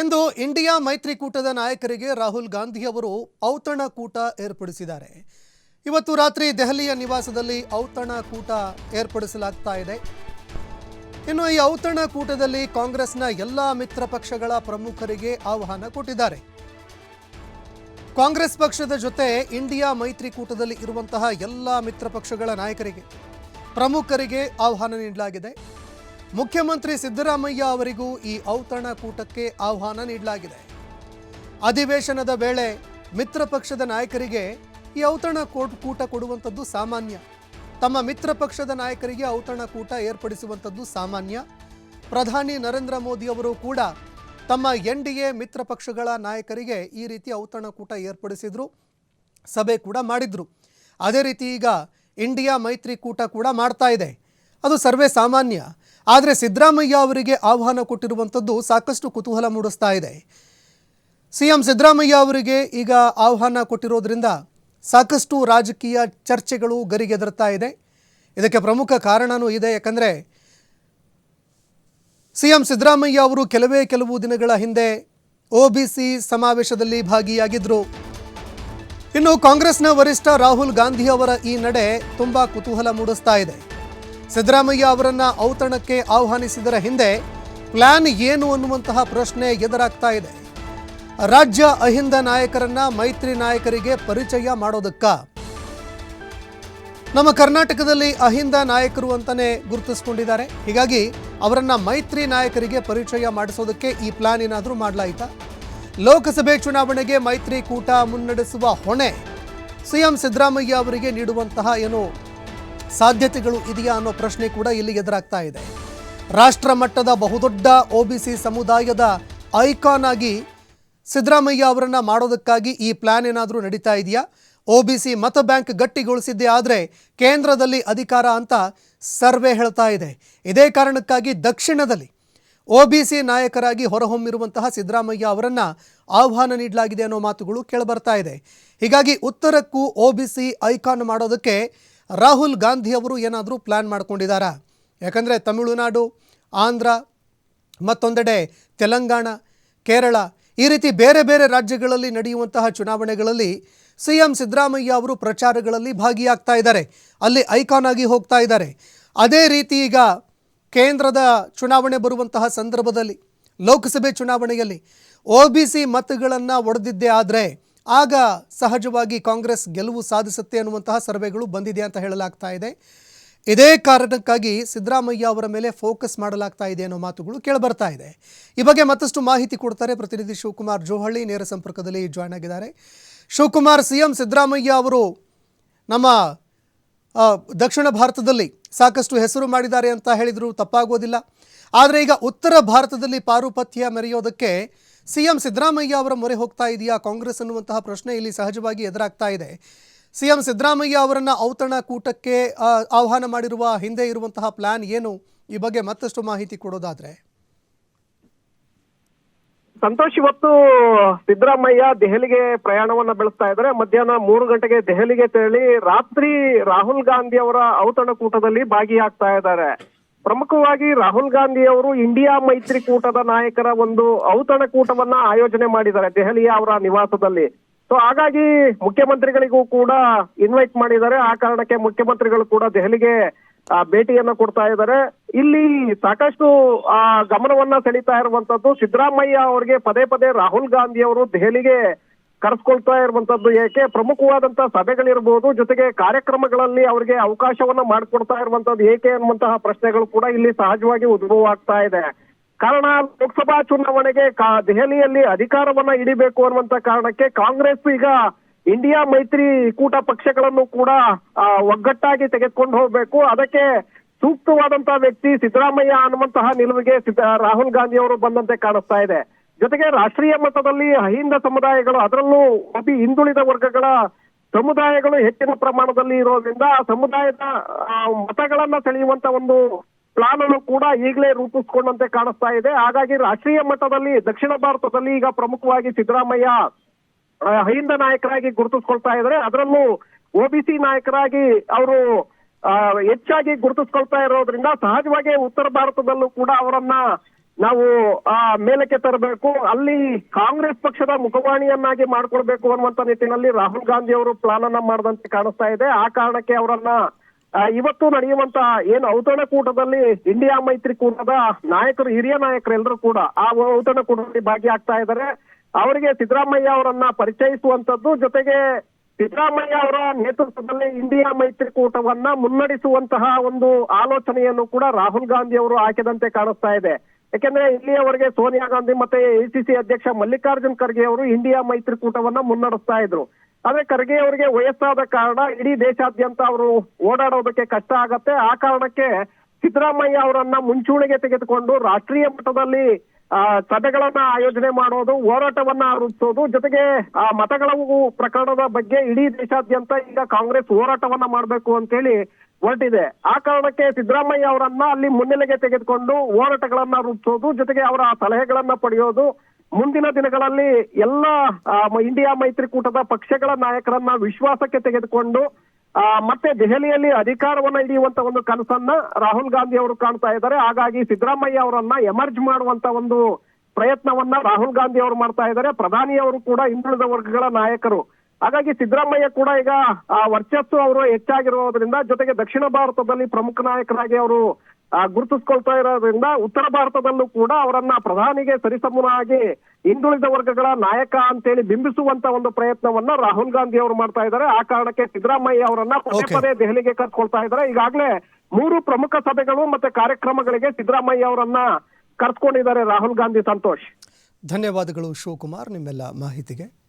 ಎಂದು ಇಂಡಿಯಾ ಮೈತ್ರಿಕೂಟದ ನಾಯಕರಿಗೆ ರಾಹುಲ್ ಗಾಂಧಿ ಅವರು ಔತಣಕೂಟ ಏರ್ಪಡಿಸಿದ್ದಾರೆ. ಇವತ್ತು ರಾತ್ರಿ ದೆಹಲಿಯ ನಿವಾಸದಲ್ಲಿ ಔತಣ ಕೂಟ ಏರ್ಪಡಿಸಲಾಗ್ತಾ ಇದೆ. ಇನ್ನು ಈ ಔತಣ ಕೂಟದಲ್ಲಿ ಕಾಂಗ್ರೆಸ್ನ ಎಲ್ಲ ಮಿತ್ರ ಪಕ್ಷಗಳ ಪ್ರಮುಖರಿಗೆ ಆಹ್ವಾನ ಕೊಟ್ಟಿದ್ದಾರೆ. ಕಾಂಗ್ರೆಸ್ ಪಕ್ಷದ ಜೊತೆ ಇಂಡಿಯಾ ಮೈತ್ರಿಕೂಟದಲ್ಲಿ ಇರುವಂತಹ ಎಲ್ಲ ಮಿತ್ರ ಪಕ್ಷಗಳ ನಾಯಕರಿಗೆ, ಪ್ರಮುಖರಿಗೆ ಆಹ್ವಾನ ನೀಡಲಾಗಿದೆ. ಮುಖ್ಯಮಂತ್ರಿ ಸಿದ್ದರಾಮಯ್ಯ ಅವರಿಗೂ ಈ ಔತಣಕೂಟಕ್ಕೆ ಆಹ್ವಾನ ನೀಡಲಾಗಿದೆ. ಅಧಿವೇಶನದ ವೇಳೆ ಮಿತ್ರ ಪಕ್ಷದ ನಾಯಕರಿಗೆ ಈ ಔತಣ ಕೋಟ್- ಕೂಟ ಕೊಡುವಂಥದ್ದು ಸಾಮಾನ್ಯ. ತಮ್ಮ ಮಿತ್ರ ಪಕ್ಷದ ನಾಯಕರಿಗೆ ಔತಣಕೂಟ ಏರ್ಪಡಿಸುವಂಥದ್ದು ಸಾಮಾನ್ಯ. ಪ್ರಧಾನಿ ನರೇಂದ್ರ ಮೋದಿ ಅವರು ಕೂಡ ತಮ್ಮ ಎನ್ ಡಿ ಎ ಮಿತ್ರ ಪಕ್ಷಗಳ ನಾಯಕರಿಗೆ ಈ ರೀತಿ ಔತಣಕೂಟ ಏರ್ಪಡಿಸಿದ್ರು. ಸಭೆ ಕೂಡ ಮಾಡಿದ್ರು. ಅದೇ ರೀತಿ ಈಗ ಇಂಡಿಯಾ ಮೈತ್ರಿಕೂಟ ಕೂಡ ಮಾಡ್ತಾ ಇದೆ. ಅದು ಸರ್ವೇ ಸಾಮಾನ್ಯ. ಆದರೆ ಸಿದ್ದರಾಮಯ್ಯ ಅವರಿಗೆ ಆಹ್ವಾನ ಕೊಟ್ಟಿರುವಂಥದ್ದು ಸಾಕಷ್ಟು ಕುತೂಹಲ ಮೂಡಿಸ್ತಾ ಇದೆ. ಸಿ ಎಂ ಸಿದ್ದರಾಮಯ್ಯ ಅವರಿಗೆ ಈಗ ಆಹ್ವಾನ ಕೊಟ್ಟಿರೋದ್ರಿಂದ ಸಾಕಷ್ಟು ರಾಜಕೀಯ ಚರ್ಚೆಗಳು ಗರಿಗೆದರ್ತಾ ಇದೆ. ಇದಕ್ಕೆ ಪ್ರಮುಖ ಕಾರಣವೂ ಇದೆ. ಯಾಕಂದರೆ ಸಿ ಎಂ ಸಿದ್ದರಾಮಯ್ಯ ಅವರು ಕೆಲವೇ ಕೆಲವು ದಿನಗಳ ಹಿಂದೆ ಒ ಬಿ ಸಿ ಸಮಾವೇಶದಲ್ಲಿ ಭಾಗಿಯಾಗಿದ್ದರು ಇನ್ನು ಕಾಂಗ್ರೆಸ್ನ ವರಿಷ್ಠ ರಾಹುಲ್ ಗಾಂಧಿ ಅವರ ಈ ನಡೆ ತುಂಬ ಕುತೂಹಲ ಮೂಡಿಸ್ತಾ ಇದೆ. ಸಿದ್ದರಾಮಯ್ಯ ಅವರನ್ನ ಔತಣಕ್ಕೆ ಆಹ್ವಾನಿಸಿದರ ಹಿಂದೆ ಪ್ಲಾನ್ ಏನು ಅನ್ನುವಂತಹ ಪ್ರಶ್ನೆ ಎದುರಾಗ್ತಾ ಇದೆ. ರಾಜ್ಯ ಅಹಿಂದ ನಾಯಕರನ್ನ ಮೈತ್ರಿ ನಾಯಕರಿಗೆ ಪರಿಚಯ ಮಾಡೋದಕ್ಕ? ನಮ್ಮ ಕರ್ನಾಟಕದಲ್ಲಿ ಅಹಿಂದ ನಾಯಕರು ಅಂತಾನೆ ಗುರುತಿಸಿಕೊಂಡಿದ್ದಾರೆ. ಹೀಗಾಗಿ ಅವರನ್ನ ಮೈತ್ರಿ ನಾಯಕರಿಗೆ ಪರಿಚಯ ಮಾಡಿಸೋದಕ್ಕೆ ಈ ಪ್ಲಾನ್ ಏನಾದರೂ ಮಾಡಲಾಯಿತಾ? ಲೋಕಸಭೆ ಚುನಾವಣೆಗೆ ಮೈತ್ರಿ ಕೂಟ ಮುನ್ನಡೆಸುವ ಹೊಣೆ ಸಿಎಂ ಸಿದ್ದರಾಮಯ್ಯ ಅವರಿಗೆ ನೀಡುವಂತಹ ಏನು ಸಾಧ್ಯತೆಗಳು ಇದೆಯಾ ಅನ್ನೋ ಪ್ರಶ್ನೆ ಕೂಡ ಇಲ್ಲಿ ಎದುರಾಗ್ತಾ ಇದೆ. ರಾಷ್ಟ್ರ ಮಟ್ಟದ ಬಹುದೊಡ್ಡ ಒ ಬಿ ಸಿ ಸಮುದಾಯದ ಐಕಾನ್ ಆಗಿ ಸಿದ್ದರಾಮಯ್ಯ ಅವರನ್ನು ಮಾಡೋದಕ್ಕಾಗಿ ಈ ಪ್ಲಾನ್ ಏನಾದರೂ ನಡೀತಾ ಇದೆಯಾ? ಒಬಿಸಿ ಮತ ಬ್ಯಾಂಕ್ ಗಟ್ಟಿಗೊಳಿಸಿದ್ದೇ ಆದರೆ ಕೇಂದ್ರದಲ್ಲಿ ಅಧಿಕಾರ ಅಂತ ಸರ್ವೆ ಹೇಳ್ತಾ ಇದೆ. ಇದೇ ಕಾರಣಕ್ಕಾಗಿ ದಕ್ಷಿಣದಲ್ಲಿ ಒ ಬಿ ಸಿ ನಾಯಕರಾಗಿ ಹೊರಹೊಮ್ಮಿರುವಂತಹ ಸಿದ್ದರಾಮಯ್ಯ ಅವರನ್ನು ಆಹ್ವಾನ ನೀಡಲಾಗಿದೆ ಅನ್ನೋ ಮಾತುಗಳು ಕೇಳಬರ್ತಾ ಇದೆ. ಹೀಗಾಗಿ ಉತ್ತರಕ್ಕೂ ಒ ಬಿ ಸಿ ಐಕಾನ್ ಮಾಡೋದಕ್ಕೆ ರಾಹುಲ್ ಗಾಂಧಿ ಅವರು ಏನಾದರೂ ಪ್ಲ್ಯಾನ್ ಮಾಡ್ಕೊಂಡಿದ್ದಾರಾ ಯಾಕಂದರೆ ತಮಿಳುನಾಡು, ಆಂಧ್ರ, ಮತ್ತೊಂದೆಡೆ ತೆಲಂಗಾಣ, ಕೇರಳ ಈ ರೀತಿ ಬೇರೆ ಬೇರೆ ರಾಜ್ಯಗಳಲ್ಲಿ ನಡೆಯುವಂತಹ ಚುನಾವಣೆಗಳಲ್ಲಿ ಸಿ ಎಂ ಸಿದ್ದರಾಮಯ್ಯ ಅವರು ಪ್ರಚಾರಗಳಲ್ಲಿ ಭಾಗಿಯಾಗ್ತಾ ಇದ್ದಾರೆ. ಅಲ್ಲಿ ಐಕಾನ್ ಆಗಿ ಹೋಗ್ತಾ ಇದ್ದಾರೆ. ಅದೇ ರೀತಿ ಈಗ ಕೇಂದ್ರದ ಚುನಾವಣೆ ಬರುವಂತಹ ಸಂದರ್ಭದಲ್ಲಿ, ಲೋಕಸಭೆ ಚುನಾವಣೆಯಲ್ಲಿ ಒ ಬಿ ಸಿ ಮತಗಳನ್ನು ಒಡೆದಿದ್ದೇ ಆದರೆ ಆಗ ಸಹಜವಾಗಿ ಕಾಂಗ್ರೆಸ್ ಗೆಲುವು ಸಾಧಿಸುತ್ತೆ ಅನ್ನುವಂತಹ ಸರ್ವೆಗಳು ಬಂದಿದೆ ಅಂತ ಹೇಳಲಾಗ್ತಾ ಇದೆ. ಇದೇ ಕಾರಣಕ್ಕಾಗಿ ಸಿದ್ದರಾಮಯ್ಯ ಅವರ ಮೇಲೆ ಫೋಕಸ್ ಮಾಡಲಾಗ್ತಾ ಇದೆ ಅನ್ನೋ ಮಾತುಗಳು ಕೇಳಬರ್ತಾ ಇದೆ. ಈ ಬಗ್ಗೆ ಮತ್ತಷ್ಟು ಮಾಹಿತಿ ಕೊಡ್ತಾರೆ ಪ್ರತಿನಿಧಿ ಶಿವಕುಮಾರ್ ಜೋಹಳ್ಳಿ, ನೇರ ಸಂಪರ್ಕದಲ್ಲಿ ಜಾಯ್ನ್ ಆಗಿದ್ದಾರೆ. ಶಿವಕುಮಾರ್ ಸಿ ಎಂ ಸಿದ್ದರಾಮಯ್ಯ ಅವರು ನಮ್ಮ ದಕ್ಷಿಣ ಭಾರತದಲ್ಲಿ ಸಾಕಷ್ಟು ಹೆಸರು ಮಾಡಿದ್ದಾರೆ ಅಂತ ಹೇಳಿದ್ರು, ತಪ್ಪಾಗೋದಿಲ್ಲ. ಆದರೆ ಈಗ ಉತ್ತರ ಭಾರತದಲ್ಲಿ ಪಾರುಪತ್ಯ ಮೆರೆಯೋದಕ್ಕೆ ಸಿ ಎಂ ಸಿದ್ದರಾಮಯ್ಯ ಅವರ ಮೊರೆ ಹೋಗ್ತಾ ಇದೆಯಾ? ಕಾಂಗ್ರೆಸ್ ಅನ್ನುವಂತಹ ಪ್ರಶ್ನೆ ಇಲ್ಲಿ ಸಹಜವಾಗಿ ಎದುರಾಗ್ತಾ ಇದೆ. ಸಿಎಂ ಸಿದ್ದರಾಮಯ್ಯ ಅವರನ್ನ ಔತಣ ಕೂಟಕ್ಕೆ ಆಹ್ವಾನ ಮಾಡಿರುವ ಹಿಂದೆ ಇರುವಂತಹ ಪ್ಲಾನ್ ಏನು? ಈ ಬಗ್ಗೆ ಮತ್ತಷ್ಟು ಮಾಹಿತಿ ಕೊಡೋದಾದ್ರೆ. ಸಂತೋಷ್, ಇವತ್ತು ಸಿದ್ದರಾಮಯ್ಯ ದೆಹಲಿಗೆ ಪ್ರಯಾಣವನ್ನ ಬೆಳೆಸ್ತಾ ಇದ್ದಾರೆ. ಮಧ್ಯಾಹ್ನ ಮೂರು ಗಂಟೆಗೆ ದೆಹಲಿಗೆ ತೆರಳಿ ರಾತ್ರಿ ರಾಹುಲ್ ಗಾಂಧಿ ಅವರ ಔತಣಕೂಟದಲ್ಲಿ ಭಾಗಿಯಾಗ್ತಾ ಇದ್ದಾರೆ. ಪ್ರಮುಖವಾಗಿ ರಾಹುಲ್ ಗಾಂಧಿ ಅವರು ಇಂಡಿಯಾ ಮೈತ್ರಿಕೂಟದ ನಾಯಕರ ಒಂದು ಔತಣಕೂಟವನ್ನ ಆಯೋಜನೆ ಮಾಡಿದ್ದಾರೆ, ದೆಹಲಿಯ ಅವರ ನಿವಾಸದಲ್ಲಿ. ಸೊ ಹಾಗಾಗಿ ಮುಖ್ಯಮಂತ್ರಿಗಳಿಗೂ ಕೂಡ ಇನ್ವೈಟ್ ಮಾಡಿದ್ದಾರೆ. ಆ ಕಾರಣಕ್ಕೆ ಮುಖ್ಯಮಂತ್ರಿಗಳು ಕೂಡ ದೆಹಲಿಗೆ ಭೇಟಿಯನ್ನ ಕೊಡ್ತಾ ಇದ್ದಾರೆ. ಇಲ್ಲಿ ಸಾಕಷ್ಟು, ಆ, ಗಮನವನ್ನ ಸೆಳೀತಾ ಇರುವಂತದ್ದು ಸಿದ್ದರಾಮಯ್ಯ ಅವರಿಗೆ ಪದೇ ಪದೇ ರಾಹುಲ್ ಗಾಂಧಿ ಅವರು ದೆಹಲಿಗೆ ಕರೆಸ್ಕೊಳ್ತಾ ಇರುವಂತದ್ದು ಏಕೆ? ಪ್ರಮುಖವಾದಂತಹ ಸಭೆಗಳಿರ್ಬೋದು, ಜೊತೆಗೆ ಕಾರ್ಯಕ್ರಮಗಳಲ್ಲಿ ಅವರಿಗೆ ಅವಕಾಶವನ್ನ ಮಾಡಿಕೊಡ್ತಾ ಇರುವಂತದ್ದು ಏಕೆ ಅನ್ನುವಂತಹ ಪ್ರಶ್ನೆಗಳು ಕೂಡ ಇಲ್ಲಿ ಸಹಜವಾಗಿ ಉದ್ಭವ ಆಗ್ತಾ ಇದೆ. ಕಾರಣ, ಲೋಕಸಭಾ ಚುನಾವಣೆಗೆ ದೆಹಲಿಯಲ್ಲಿ ಅಧಿಕಾರವನ್ನ ಹಿಡಿಬೇಕು ಅನ್ನುವಂತ ಕಾರಣಕ್ಕೆ ಕಾಂಗ್ರೆಸ್ ಈಗ ಇಂಡಿಯಾ ಮೈತ್ರಿ ಕೂಟ ಪಕ್ಷಗಳನ್ನು ಕೂಡ ಒಗ್ಗಟ್ಟಾಗಿ ತೆಗೆದುಕೊಂಡು ಹೋಗ್ಬೇಕು. ಅದಕ್ಕೆ ಸೂಕ್ತವಾದಂತಹ ವ್ಯಕ್ತಿ ಸಿದ್ದರಾಮಯ್ಯ ಅನ್ನುವಂತಹ ನಿಲುವಿಗೆ ರಾಹುಲ್ ಗಾಂಧಿ ಅವರು ಬಂದಂತೆ ಕಾಣಿಸ್ತಾ ಇದೆ. ಜೊತೆಗೆ ರಾಷ್ಟ್ರೀಯ ಮಟ್ಟದಲ್ಲಿ ಅಹಿಂದ ಸಮುದಾಯಗಳು, ಅದರಲ್ಲೂ ಅತಿ ಹಿಂದುಳಿದ ವರ್ಗಗಳ ಸಮುದಾಯಗಳು ಹೆಚ್ಚಿನ ಪ್ರಮಾಣದಲ್ಲಿ ಇರೋದ್ರಿಂದ ಆ ಸಮುದಾಯದ ಮತಗಳನ್ನ ಸೆಳೆಯುವಂತ ಒಂದು ಪ್ಲಾನ್ ಅನ್ನು ಕೂಡ ಈಗಲೇ ರೂಪಿಸ್ಕೊಂಡಂತೆ ಕಾಣಿಸ್ತಾ ಇದೆ. ಹಾಗಾಗಿ ರಾಷ್ಟ್ರೀಯ ಮಟ್ಟದಲ್ಲಿ, ದಕ್ಷಿಣ ಭಾರತದಲ್ಲಿ ಈಗ ಪ್ರಮುಖವಾಗಿ ಸಿದ್ದರಾಮಯ್ಯ ಅಹಿಂದ ನಾಯಕರಾಗಿ ಗುರುತಿಸ್ಕೊಳ್ತಾ ಇದ್ದಾರೆ. ಅದರಲ್ಲೂ ಒಬಿಸಿ ನಾಯಕರಾಗಿ ಅವರು ಹೆಚ್ಚಾಗಿ ಗುರುತಿಸ್ಕೊಳ್ತಾ ಇರೋದ್ರಿಂದ ಸಹಜವಾಗಿ ಉತ್ತರ ಭಾರತದಲ್ಲೂ ಕೂಡ ಅವರನ್ನ ನಾವು ಆ ಮೇಲಕ್ಕೆ ತರಬೇಕು, ಅಲ್ಲಿ ಕಾಂಗ್ರೆಸ್ ಪಕ್ಷದ ಮುಖವಾಣಿಯನ್ನಾಗಿ ಮಾಡ್ಕೊಳ್ಬೇಕು ಅನ್ನುವಂತ ನಿಟ್ಟಿನಲ್ಲಿ ರಾಹುಲ್ ಗಾಂಧಿ ಅವರು ಪ್ಲಾನ್ ಅನ್ನ ಮಾಡದಂತೆ ಕಾಣಿಸ್ತಾ ಇದೆ. ಆ ಕಾರಣಕ್ಕೆ ಅವರನ್ನ ಇವತ್ತು ನಡೆಯುವಂತ ಏನು ಔತಣಕೂಟದಲ್ಲಿ ಇಂಡಿಯಾ ಮೈತ್ರಿಕೂಟದ ನಾಯಕರು, ಹಿರಿಯ ನಾಯಕರೆಲ್ಲರೂ ಕೂಡ ಆ ಔತಣಕೂಟದಲ್ಲಿ ಭಾಗಿಯಾಗ್ತಾ ಇದ್ದಾರೆ. ಅವರಿಗೆ ಸಿದ್ದರಾಮಯ್ಯ ಅವರನ್ನ ಪರಿಚಯಿಸುವಂತದ್ದು ಜೊತೆಗೆ ಸಿದ್ದರಾಮಯ್ಯ ಅವರ ನೇತೃತ್ವದಲ್ಲಿ ಇಂಡಿಯಾ ಮೈತ್ರಿಕೂಟವನ್ನ ಮುನ್ನಡೆಸುವಂತಹ ಒಂದು ಆಲೋಚನೆಯನ್ನು ಕೂಡ ರಾಹುಲ್ ಗಾಂಧಿ ಅವರು ಹಾಕಿದಂತೆ ಕಾಣಿಸ್ತಾ ಇದೆ. ಯಾಕೆಂದ್ರೆ ಇಲ್ಲಿಯವರೆಗೆ ಸೋನಿಯಾ ಗಾಂಧಿ ಮತ್ತೆ ಎಸಿಸಿ ಅಧ್ಯಕ್ಷ ಮಲ್ಲಿಕಾರ್ಜುನ್ ಖರ್ಗೆ ಅವರು ಇಂಡಿಯಾ ಮೈತ್ರಿಕೂಟವನ್ನ ಮುನ್ನಡೆಸ್ತಾ ಇದ್ರು. ಆದ್ರೆ ಖರ್ಗೆ ಅವರಿಗೆ ವಯಸ್ಸಾದ ಕಾರಣ ಇಡೀ ದೇಶಾದ್ಯಂತ ಅವರು ಓಡಾಡೋದಕ್ಕೆ ಕಷ್ಟ ಆಗತ್ತೆ. ಆ ಕಾರಣಕ್ಕೆ ಸಿದ್ದರಾಮಯ್ಯ ಅವರನ್ನ ಮುಂಚೂಣಿಗೆ ತೆಗೆದುಕೊಂಡು ರಾಷ್ಟ್ರೀಯ ಮಟ್ಟದಲ್ಲಿ, ಆ, ಸಭೆಗಳನ್ನ ಆಯೋಜನೆ ಮಾಡೋದು, ಹೋರಾಟವನ್ನ ರೂಪಿಸೋದು ಜೊತೆಗೆ ಆ ಮತಗಳ ಪ್ರಕರಣದ ಬಗ್ಗೆ ಇಡೀ ದೇಶಾದ್ಯಂತ ಈಗ ಕಾಂಗ್ರೆಸ್ ಹೋರಾಟವನ್ನ ಮಾಡಬೇಕು ಅಂತೇಳಿ ಹೊರಟಿದೆ. ಆ ಕಾರಣಕ್ಕೆ ಸಿದ್ದರಾಮಯ್ಯ ಅವರನ್ನ ಅಲ್ಲಿ ಮುನ್ನೆಲೆಗೆ ತೆಗೆದುಕೊಂಡು ಹೋರಾಟಗಳನ್ನ ರೂಪಿಸೋದು ಜೊತೆಗೆ ಅವರ ಸಲಹೆಗಳನ್ನ ಪಡೆಯೋದು, ಮುಂದಿನ ದಿನಗಳಲ್ಲಿ ಎಲ್ಲ ಇಂಡಿಯಾ ಮೈತ್ರಿಕೂಟದ ಪಕ್ಷಗಳ ನಾಯಕರನ್ನ ವಿಶ್ವಾಸಕ್ಕೆ ತೆಗೆದುಕೊಂಡು ಮತ್ತೆ ದೆಹಲಿಯಲ್ಲಿ ಅಧಿಕಾರವನ್ನ ಹಿಡಿಯುವಂತ ಒಂದು ಕನಸನ್ನ ರಾಹುಲ್ ಗಾಂಧಿ ಅವರು ಕಾಣ್ತಾ ಇದ್ದಾರೆ. ಹಾಗಾಗಿ ಸಿದ್ದರಾಮಯ್ಯ ಅವರನ್ನ ಎಮರ್ಜ್ ಮಾಡುವಂತ ಒಂದು ಪ್ರಯತ್ನವನ್ನ ರಾಹುಲ್ ಗಾಂಧಿ ಅವರು ಮಾಡ್ತಾ ಇದ್ದಾರೆ. ಪ್ರಧಾನಿ ಅವರು ಕೂಡ ಹಿಂದುಳಿದ ವರ್ಗಗಳ ನಾಯಕರು. ಹಾಗಾಗಿ ಸಿದ್ದರಾಮಯ್ಯ ಕೂಡ ಈಗ ಆ ವರ್ಚಸ್ಸು ಅವರು ಹೆಚ್ಚಾಗಿರೋದ್ರಿಂದ ಜೊತೆಗೆ ದಕ್ಷಿಣ ಭಾರತದಲ್ಲಿ ಪ್ರಮುಖ ನಾಯಕರಾಗಿ ಅವರು ಗುರುತಿಸ್ಕೊಳ್ತಾ ಇರೋದ್ರಿಂದ ಉತ್ತರ ಭಾರತದಲ್ಲೂ ಕೂಡ ಅವರನ್ನ ಪ್ರಧಾನಿಗೆ ಸರಿಸಮನಾಗಿ ಹಿಂದುಳಿದ ವರ್ಗಗಳ ನಾಯಕ ಅಂತೇಳಿ ಬಿಂಬಿಸುವಂತ ಒಂದು ಪ್ರಯತ್ನವನ್ನ ರಾಹುಲ್ ಗಾಂಧಿ ಅವರು ಮಾಡ್ತಾ ಇದ್ದಾರೆ. ಆ ಕಾರಣಕ್ಕೆ ಸಿದ್ದರಾಮಯ್ಯ ಅವರನ್ನ ಪದೇ. ಪದೇ ದೆಹಲಿಗೆ ಕರ್ಕೊಳ್ತಾ ಇದ್ದಾರೆ. ಈಗಾಗಲೇ ಮೂರು ಪ್ರಮುಖ ಸಭೆಗಳು ಮತ್ತೆ ಕಾರ್ಯಕ್ರಮಗಳಿಗೆ ಸಿದ್ದರಾಮಯ್ಯ ಅವರನ್ನ ಕರ್ಸ್ಕೊಂಡಿದ್ದಾರೆ ರಾಹುಲ್ ಗಾಂಧಿ ಸಂತೋಷ್. ಧನ್ಯವಾದಗಳು ಶಿವಕುಮಾರ್ ನಿಮ್ಮೆಲ್ಲ ಮಾಹಿತಿಗೆ.